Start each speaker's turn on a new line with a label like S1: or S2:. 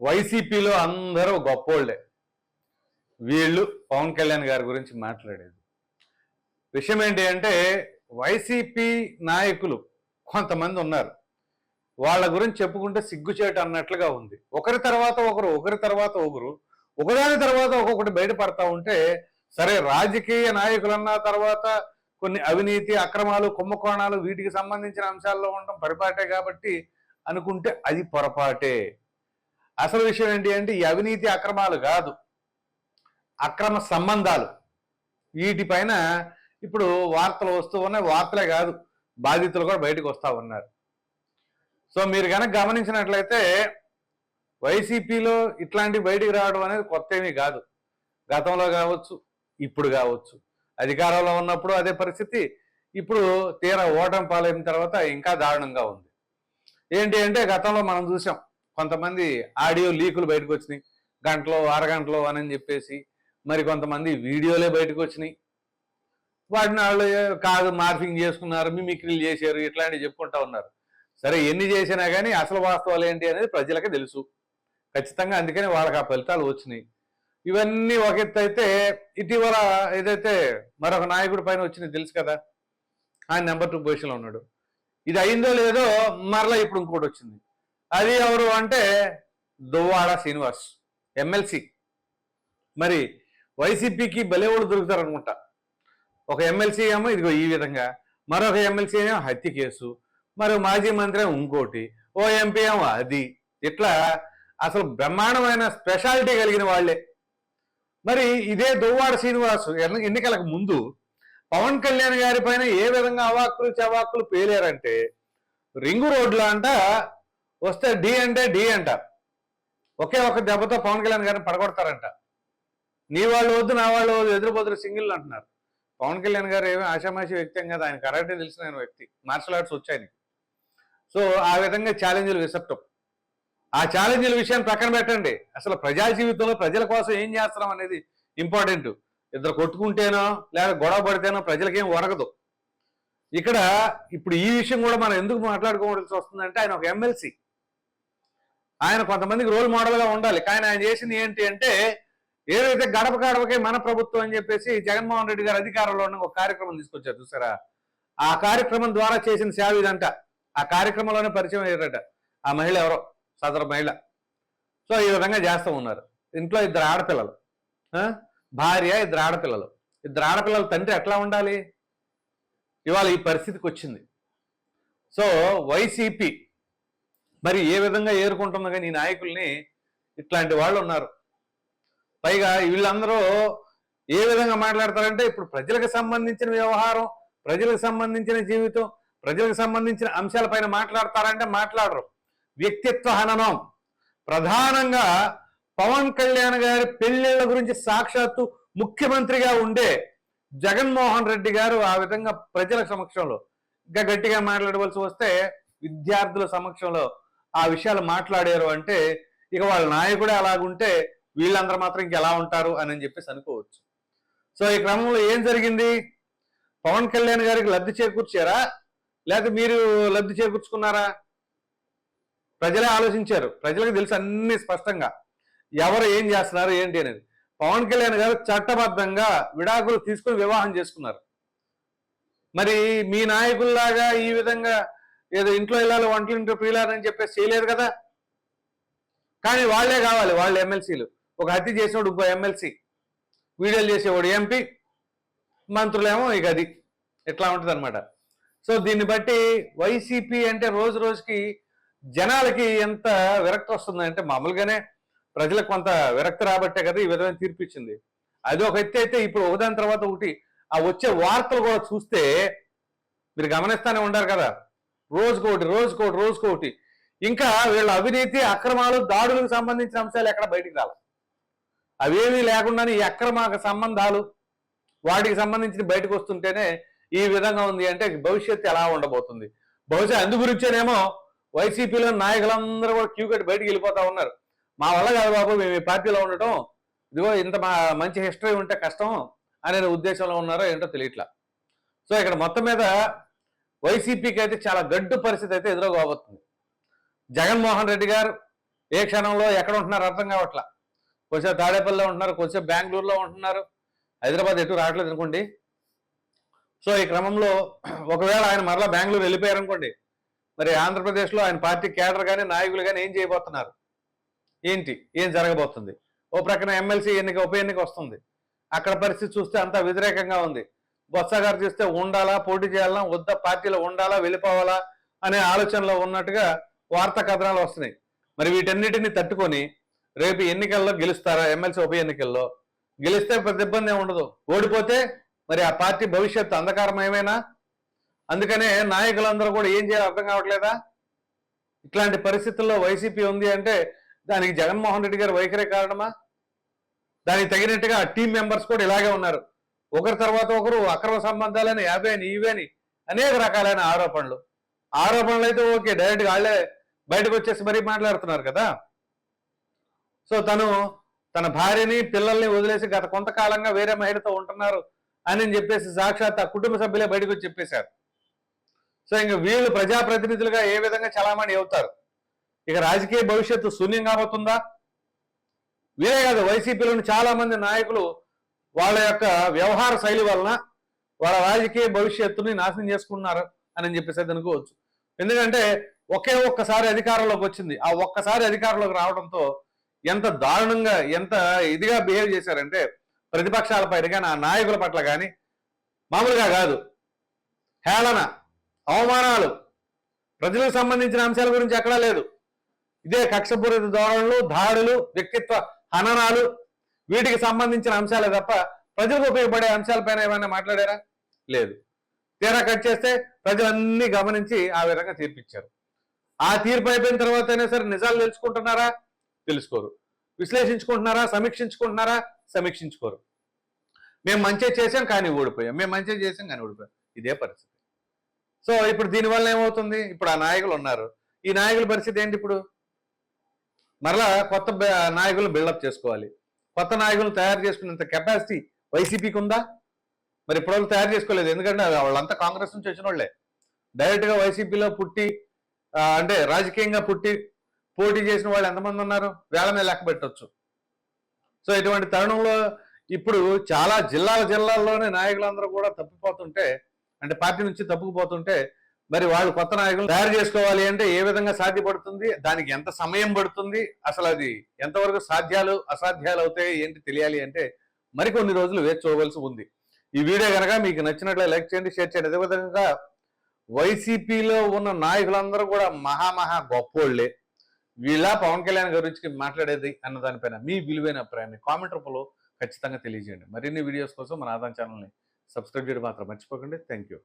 S1: వైసీపీలో అందరూ గొప్పోళ్ళే వీళ్ళు పవన్ కళ్యాణ్ గారి గురించి మాట్లాడేది. విషయం ఏంటి అంటే వైసీపీ నాయకులు కొంతమంది ఉన్నారు. వాళ్ళ గురించి చెప్పుకుంటే సిగ్గుచేటు అన్నట్లుగా ఉంది. ఒకరి తర్వాత ఒకరు ఒకరి తర్వాత ఒకరు ఒకదాని తర్వాత ఒక్కొక్కటి బయటపడతా ఉంటే సరే రాజకీయ నాయకులన్న తర్వాత కొన్ని అవినీతి అక్రమాలు కుంభకోణాలు వీటికి సంబంధించిన అంశాల్లో ఉండడం పరిపాటే కాబట్టి అనుకుంటే అది పొరపాటే. అసలు విషయం ఏంటి అంటే ఈ అవినీతి అక్రమాలు కాదు. అక్రమ సంబంధాలు. వీటిపైన ఇప్పుడు వార్తలు వస్తూ ఉన్నాయి. వార్తలే కాదు. బాధితులు కూడా బయటకు వస్తూ ఉన్నారు. సో మీరు కనుక గమనించినట్లయితే వైసీపీలో ఇట్లాంటి బయటికి రావడం అనేది కొత్త ఏమీ కాదు. గతంలో కావచ్చు ఇప్పుడు కావచ్చు. అధికారంలో ఉన్నప్పుడు అదే పరిస్థితి. ఇప్పుడు తీరా ఓటమి పాలైన తర్వాత ఇంకా దారుణంగా ఉంది. ఏంటి అంటే గతంలో మనం చూసాం. కొంతమంది ఆడియో లీకులు బయటకు వచ్చినాయి. గంటలో అరగంటలో అని చెప్పేసి మరి కొంతమంది వీడియోలే బయటకు వచ్చినాయి. వాటిని వాళ్ళు కాదు మార్ఫింగ్ చేసుకున్నారు మిమిక్రీలు చేశారు ఇట్లాంటివి చెప్పుకుంటా ఉన్నారు. సరే ఎన్ని చేసినా కానీ అసలు వాస్తవాలు ఏంటి అనేది ప్రజలకే తెలుసు. ఖచ్చితంగా అందుకని వాళ్ళకి ఆ ఫలితాలు వచ్చినాయి. ఇవన్నీ ఒక ఎత్తు అయితే ఇటీవల ఏదైతే మరొక నాయకుడి పైన వచ్చింది తెలుసు కదా? ఆయన నెంబర్ టూ పొజిషన్లో ఉన్నాడు. ఇది అయిందో లేదో మరలా ఇప్పుడు ఇంకోటి వచ్చింది. అది ఎవరు అంటే దువ్వాడ శ్రీనివాస్ ఎమ్మెల్సీ మరి వైసీపీకి బలేవాళ్ళు దొరుకుతారు అనుకుంటా ఒక ఎమ్మెల్సీ ఏమో ఇదిగో ఈ విధంగా మరొక ఎమ్మెల్సీ ఏమో హత్య కేసు మరో మాజీ మంత్రి ఇంకోటి ఓ ఎంపీ ఏమో అది. ఇట్లా అసలు బ్రహ్మాండమైన స్పెషాలిటీ కలిగిన వాళ్ళే. మరి ఇదే దువ్వాడ శ్రీనివాస్ ఎన్నికలకు ముందు పవన్ కళ్యాణ్ గారి పైన ఏ విధంగా అవాక్కులు చవాక్కులు పేలారంటే రింగు రోడ్లో అంట వస్తే డి అంటే డి అంట. ఒకే ఒక దెబ్బతో పవన్ కళ్యాణ్ గారిని పడగొడతారంట. నీ వాళ్ళు వద్దు నా వాళ్ళు వద్దు ఎదురుపోదురు సింగిల్ అంటున్నారు. పవన్ కళ్యాణ్ గారు ఏమి ఆషామాషి వ్యక్తి కదా ఆయన కరాటే తెలిసిన ఆయన వ్యక్తి. మార్షల్ ఆర్ట్స్ వచ్చాయని సో ఆ విధంగా ఛాలెంజ్లు విసప్టం ఆ ఛాలెంజ్ల విషయాన్ని పక్కన పెట్టండి. అసలు ప్రజా జీవితంలో ప్రజల కోసం ఏం చేస్తున్నాం అనేది ఇంపార్టెంట్ ఇద్దరు కొట్టుకుంటేనో లేదా గొడవ పడితేనో ప్రజలకేం ఒరగదు. ఇక్కడ ఇప్పుడు ఈ విషయం కూడా మనం ఎందుకు మాట్లాడుకోవాల్సి వస్తుందంటే ఆయన ఒక ఎమ్మెల్సీ ఆయన కొంతమందికి రోల్ మోడల్గా ఉండాలి. కానీ ఆయన చేసింది ఏంటి అంటే ఏదైతే గడప గడపకే మన ప్రభుత్వం అని చెప్పేసి జగన్మోహన్ రెడ్డి గారు అధికారంలో ఉన్న ఒక కార్యక్రమం తీసుకొచ్చారు చూసారా? ఆ కార్యక్రమం ద్వారా చేసిన సేవ ఇదంట ఆ కార్యక్రమంలోనే పరిచయం అయ్యారట. ఆ మహిళ ఎవరో? సదరు మహిళ. సో ఈ విధంగా చేస్తూ ఉన్నారు. ఇంట్లో ఇద్దరు ఆడపిల్లలు. భార్య ఇద్దరు ఆడపిల్లలు. ఇద్దరు ఆడపిల్లల తండ్రి ఎట్లా ఉండాలి? ఇవాళ ఈ పరిస్థితికి వచ్చింది. సో వైసీపీ మరి ఏ విధంగా ఏరుకుంటుందో కానీ ఈ నాయకుల్ని ఇట్లాంటి వాళ్ళు ఉన్నారు. పైగా వీళ్ళందరూ ఏ విధంగా మాట్లాడతారంటే ఇప్పుడు ప్రజలకు సంబంధించిన వ్యవహారం ప్రజలకు సంబంధించిన జీవితం ప్రజలకు సంబంధించిన అంశాలపైన మాట్లాడతారంటే మాట్లాడరు. వ్యక్తిత్వ హననం. ప్రధానంగా పవన్ కళ్యాణ్ గారి పెళ్ళిళ్ళ గురించి సాక్షాత్తు ముఖ్యమంత్రిగా ఉండే జగన్మోహన్ రెడ్డి గారు ఆ విధంగా ప్రజల సమక్షంలో ఇంకా గట్టిగా మాట్లాడవలసి వస్తే విద్యార్థుల సమక్షంలో ఆ విషయాలు మాట్లాడారు అంటే ఇక వాళ్ళ నాయకుడే అలాగుంటే వీళ్ళందరూ మాత్రం ఇంకెలా ఉంటారు అని చెప్పేసి అనుకోవచ్చు. సో ఈ క్రమంలో ఏం జరిగింది? పవన్ కళ్యాణ్ గారికి లబ్ధి చేకూర్చారా? లేకపోతే మీరు లబ్ధి చేకూర్చుకున్నారా? ప్రజలే ఆలోచించారు. ప్రజలకు తెలుసు అన్ని స్పష్టంగా. ఎవరు ఏం చేస్తున్నారు ఏంటి అనేది. పవన్ కళ్యాణ్ గారు చట్టబద్ధంగా విడాకులు తీసుకుని వివాహం చేసుకున్నారు. మరి మీ నాయకుల్లాగా ఈ విధంగా ఏదో ఇంట్లో వెళ్ళాలి వంటలింట్లో ప్రియులారని చెప్పేసి చేయలేదు కదా. కానీ వాళ్ళే కావాలి వాళ్ళు ఎమ్మెల్సీలు. ఒక హత్య చేసినోడు ఇంకో ఎమ్మెల్సీ. వీడియోలు చేసేవాడు ఎంపీ మంత్రులేమో ఇక అది. ఎట్లా ఉంటుంది అనమాట సో దీన్ని బట్టి వైసీపీ అంటే రోజు రోజుకి జనాలకి ఎంత విరక్తి వస్తుందంటే మామూలుగానే ప్రజలకు కొంత విరక్తి రాబట్టే కదా ఈ విధమైన తీర్పు ఇచ్చింది అది ఒక ఎత్తి అయితే ఇప్పుడు ఒకదాని తర్వాత ఒకటి ఆ వచ్చే వార్తలు కూడా చూస్తే మీరు గమనిస్తానే ఉంటారు కదా. రోజుకోటి రోజుకోటి రోజుకోటి. ఇంకా వీళ్ళ అవినీతి అక్రమాలు దాడులకు సంబంధించిన అంశాలు ఎక్కడ బయటికి రావాలి అవేమీ లేకుండానే ఈ అక్రమ సంబంధాలు వాటికి సంబంధించి బయటకు వస్తుంటేనే ఈ విధంగా ఉంది అంటే భవిష్యత్తు ఎలా ఉండబోతుంది. బహుశా అందు గురించేనేమో వైసీపీలో నాయకులందరూ కూడా క్యూ కట్టి బయటికి వెళ్ళిపోతా ఉన్నారు. మా వల్ల కాదు బాబు మేము ఈ పార్టీలో ఉండటం. ఇదిగో ఇంత మా మంచి హిస్టరీ ఉంటే కష్టం అనే ఉద్దేశంలో ఉన్నారో ఏంటో తెలియట్లా. సో ఇక్కడ మొత్తం మీద వైసీపీకి అయితే చాలా గడ్డు పరిస్థితి అయితే ఎదురుకోబోతుంది. జగన్మోహన్ రెడ్డి గారు ఏ క్షణంలో ఎక్కడ ఉంటున్నారు అర్థం కావట్లా. కొంచెం తాడేపల్లిలో ఉంటున్నారు కొంచెం బెంగళూరులో ఉంటున్నారు. హైదరాబాద్ ఎటు రావట్లేదు అనుకోండి. సో ఈ క్రమంలో ఒకవేళ ఆయన మరలా బెంగళూరు వెళ్ళిపోయారు అనుకోండి మరి ఆంధ్రప్రదేశ్లో ఆయన పార్టీ కేడర్ కానీ నాయకులు కానీ ఏం చేయబోతున్నారు? ఏంటి? ఏం జరగబోతుంది? ఓ ప్రక్కన ఎమ్మెల్సీ ఎన్నిక ఉప ఎన్నిక వస్తుంది. అక్కడ పరిస్థితి చూస్తే అంతా వ్యతిరేకంగా ఉంది. బొత్స గారు చూస్తే ఉండాలా పోటీ చేయాలా వద్ద పార్టీలో ఉండాలా వెళ్ళిపోవాలా అనే ఆలోచనలో ఉన్నట్టుగా వార్తా కథనాలు వస్తున్నాయి. మరి వీటన్నిటిని తట్టుకొని రేపు ఎన్నికల్లో గెలుస్తారా? ఎమ్మెల్సీ ఉప ఎన్నికల్లో గెలిస్తే పెద్ద ఇబ్బంది ఉండదు. ఓడిపోతే మరి ఆ పార్టీ భవిష్యత్తు అంధకారమయమేనా? అందుకనే నాయకులందరూ కూడా ఏం చేయాలో అర్థం కావట్లేదా? ఇట్లాంటి పరిస్థితుల్లో వైసీపీ ఉంది అంటే దానికి జగన్మోహన్ రెడ్డి గారు వైఖరే కారణమా? దానికి తగినట్టుగా టీం మెంబర్స్ కూడా ఇలాగే ఉన్నారు. ఒకరి తర్వాత ఒకరు అక్రమ సంబంధాలని యాభై అని ఇవేని అనేక రకాలైన ఆరోపణలు. ఆరోపణలు అయితే ఓకే డైరెక్ట్గా వాళ్ళే బయటకు వచ్చేసి మరీ మాట్లాడుతున్నారు కదా. సో తను తన భార్యని పిల్లల్ని వదిలేసి గత కొంతకాలంగా వేరే మహిళతో ఉంటున్నారు అని చెప్పేసి సాక్షాత్ ఆ కుటుంబ సభ్యులే బయటకు వచ్చి చెప్పేశారు. సో ఇంక వీళ్ళు ప్రజాప్రతినిధులుగా ఏ విధంగా చలామణి అవుతారు? ఇక రాజకీయ భవిష్యత్తు శూన్యం కాబోతుందా? వీరే కాదు వైసీపీలోని చాలా మంది నాయకులు వాళ్ళ యొక్క వ్యవహార శైలి వలన వాళ్ళ రాజకీయ భవిష్యత్తుని నాశనం చేసుకున్నారు అని చెప్పేసి అనుకోవచ్చు. ఎందుకంటే ఒకే ఒక్కసారి అధికారంలోకి వచ్చింది. ఆ ఒక్కసారి అధికారంలోకి రావడంతో ఎంత దారుణంగా ఎంత ఇదిగా బిహేవ్ చేశారంటే ప్రతిపక్షాల పైన కానీ ఆ నాయకుల పట్ల కానీ మామూలుగా కాదు. హేళన అవమానాలు ప్రజలకు సంబంధించిన అంశాల గురించి ఎక్కడా లేదు. ఇదే కక్షపూరిత ధోరణులు దాడులు వ్యక్తిత్వ హననాలు వీటికి సంబంధించిన అంశాలే తప్ప ప్రజలకు ఉపయోగపడే అంశాలపైన ఏమైనా మాట్లాడారా? లేదు. తీరా కట్ చేస్తే ప్రజలన్నీ గమనించి ఆ విధంగా తీర్పిచ్చారు. ఆ తీర్పు అయిపోయిన తర్వాత అయినా సరే నిజాలు తెలుసుకుంటున్నారా? తెలుసుకోరు. విశ్లేషించుకుంటున్నారా? సమీక్షించుకుంటున్నారా? సమీక్షించుకోరు. మేము మంచిగా చేసాం కానీ ఓడిపోయాం. మేము మంచిగా చేసాం కానీ ఓడిపోయాం. ఇదే పరిస్థితి. సో ఇప్పుడు దీనివల్ల ఏమవుతుంది? ఇప్పుడు ఆ నాయకులు ఉన్నారు. ఈ నాయకుల పరిస్థితి ఏంటి ఇప్పుడు? మరలా కొత్త నాయకులు బిల్డప్ చేసుకోవాలి. కొత్త నాయకులు తయారు చేసుకునేంత కెపాసిటీ వైసీపీకి ఉందా మరి ఇప్పుడు తయారు చేసుకోలేదు. ఎందుకంటే అది వాళ్ళంతా కాంగ్రెస్ నుంచి వచ్చిన వాళ్ళే. డైరెక్ట్గా వైసీపీలో పుట్టి అంటే రాజకీయంగా పుట్టి పోటీ చేసిన వాళ్ళు ఎంతమంది ఉన్నారు? వేల మీద లెక్క పెట్టచ్చు. సో ఇటువంటి తరుణంలో ఇప్పుడు చాలా జిల్లాల జిల్లాల్లోనే నాయకులందరూ కూడా తప్పిపోతుంటే అంటే పార్టీ నుంచి తప్పుకుపోతుంటే మరి వాళ్ళు కొత్త నాయకులు తయారు చేసుకోవాలి అంటే ఏ విధంగా సాధ్యపడుతుంది? దానికి ఎంత సమయం పడుతుంది? అసలు అది ఎంతవరకు సాధ్యాలు అసాధ్యాలు అవుతాయి? ఏంటి తెలియాలి అంటే మరికొన్ని రోజులు వేచి చూడవలసి ఉంది. ఈ వీడియో కనుక మీకు నచ్చినట్లే లైక్ చేయండి షేర్ చేయండి. అదేవిధంగా వైసీపీలో ఉన్న నాయకులందరూ కూడా మహా మహా గొప్పోళ్ళే వీళ్ళ పవన్ కళ్యాణ్ గురించి మాట్లాడేది అన్న దానిపైన మీ విలువైన అభిప్రాయాన్ని కామెంట్ రూపంలో ఖచ్చితంగా తెలియజేయండి. మరిన్ని వీడియోస్ కోసం మన ఆదాం ఛానల్ని సబ్స్క్రైబ్ చేయడం మాత్రం మర్చిపోకండి. Thank you